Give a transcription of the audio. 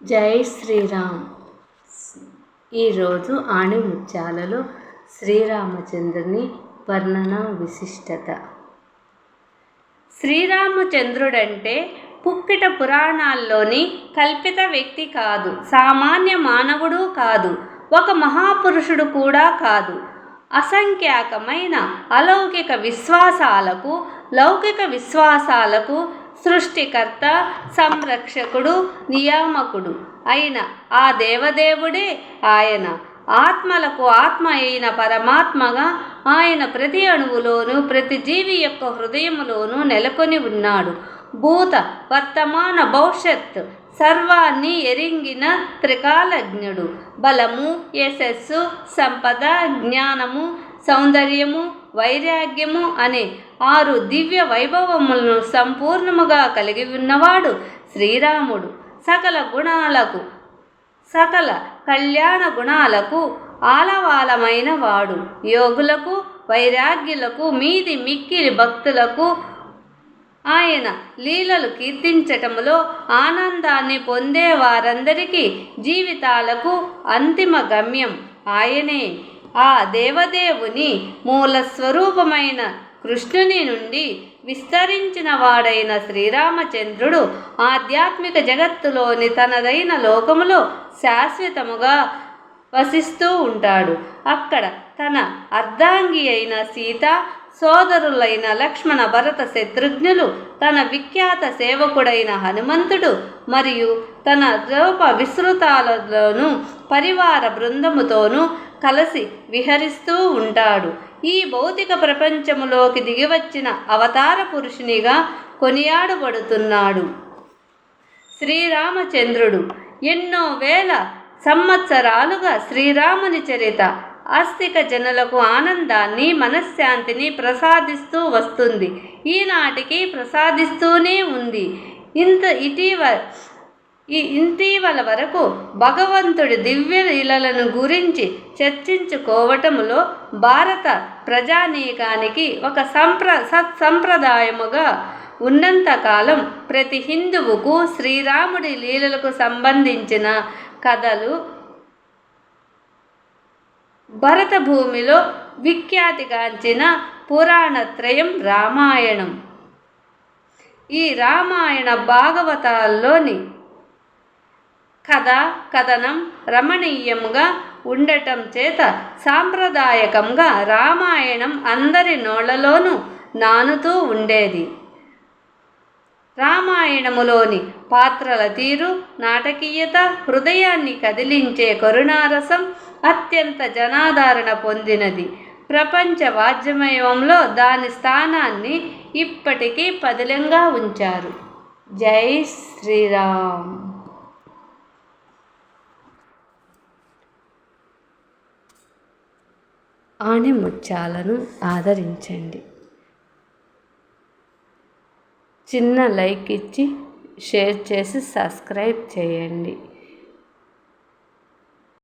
జై శ్రీరామ్. ఈరోజు ఆణిముత్యాలలో శ్రీరామచంద్రుని వర్ణన విశిష్టత. శ్రీరామచంద్రుడంటే పుక్కిట పురాణాల్లోని కల్పిత వ్యక్తి కాదు సామాన్య మానవుడు కాదు ఒక మహాపురుషుడు కూడా కాదు. అసంఖ్యాకమైన అలౌకిక విశ్వాసాలకు లౌకిక విశ్వాసాలకు సృష్టికర్త సంరక్షకుడు నియామకుడు అయిన ఆ దేవదేవుడే ఆయన. ఆత్మలకు ఆత్మ అయిన పరమాత్మగా ఆయన ప్రతి అణువులోనూ ప్రతి జీవి యొక్క హృదయములోనూ నెలకొని ఉన్నాడు. భూత వర్తమాన భవిష్యత్ సర్వాన్ని ఎరింగిన త్రికాలజ్ఞుడు. బలము యశస్సు సంపద జ్ఞానము సౌందర్యము వైరాగ్యము అనే ఆరు దివ్య వైభవములను సంపూర్ణముగా కలిగి ఉన్నవాడు శ్రీరాముడు. సకల గుణాలకు సకల కళ్యాణ గుణాలకు ఆలవాలమైన వాడు. యోగులకు వైరాగ్యులకు మీది మిక్కిలి భక్తులకు ఆయన లీలలు కీర్తించటములో ఆనందాన్ని పొందే వారందరికీ జీవితాలకు అంతిమ గమ్యం. ఆయనే ఆ దేవదేవుని మూల స్వరూపమైన కృష్ణుని నుండి విస్తరించిన వాడైన శ్రీరామచంద్రుడు ఆధ్యాత్మిక జగత్తులోని తనదైన లోకములో శాశ్వతముగా వసిస్తూ ఉంటాడు. అక్కడ తన అర్ధాంగి అయిన సీత సోదరులైన లక్ష్మణ భరత శత్రుఘ్నులు తన విఖ్యాత సేవకుడైన హనుమంతుడు మరియు తన రూప విస్తృతాలలోను పరివార బృందముతోనూ కలిసి విహరిస్తూ ఉంటాడు. ఈ భౌతిక ప్రపంచములోకి దిగివచ్చిన అవతార పురుషునిగా కొనియాడబడుతున్నాడు. శ్రీరామచంద్రుడు ఎన్నో వేల సంవత్సరాలుగా శ్రీరాముని చరిత ఆస్తిక జనులకు ఆనందాన్ని మనశ్శాంతిని ప్రసాదిస్తూ వస్తుంది. ఈనాటికి ప్రసాదిస్తూనే ఉంది. ఇంత ఇటీవల ఈ ఇటీవల వరకు భగవంతుడి దివ్య లీలలను గురించి చర్చించుకోవటములో భారత ప్రజానీకానికి ఒక సంప్ర సత్సంప్రదాయముగా ఉన్నంతకాలం ప్రతి హిందువుకు శ్రీరాముడి లీలలకు సంబంధించిన కథలు భరత భూమిలో విఖ్యాతిగాంచిన పురాణత్రయం రామాయణం. ఈ రామాయణ భాగవతాల్లోని కథ కథనం రమణీయంగా ఉండటం చేత సాంప్రదాయకంగా రామాయణం అందరి నోళ్ళలోనూ నానుతూ ఉండేది. రామాయణములోని పాత్రల తీరు నాటకీయత హృదయాన్ని కదిలించే కరుణారసం అత్యంత జనాదరణ పొందినది. ప్రపంచ వాద్యమయంలో దాని స్థానాన్ని ఇప్పటికీ పదిలంగా ఉంచారు. జై శ్రీరామ్. ఆణిముత్యాలను ఆదరించండి. చిన్న లైక్ ఇచ్చి షేర్ చేసి సబ్స్క్రైబ్ చేయండి.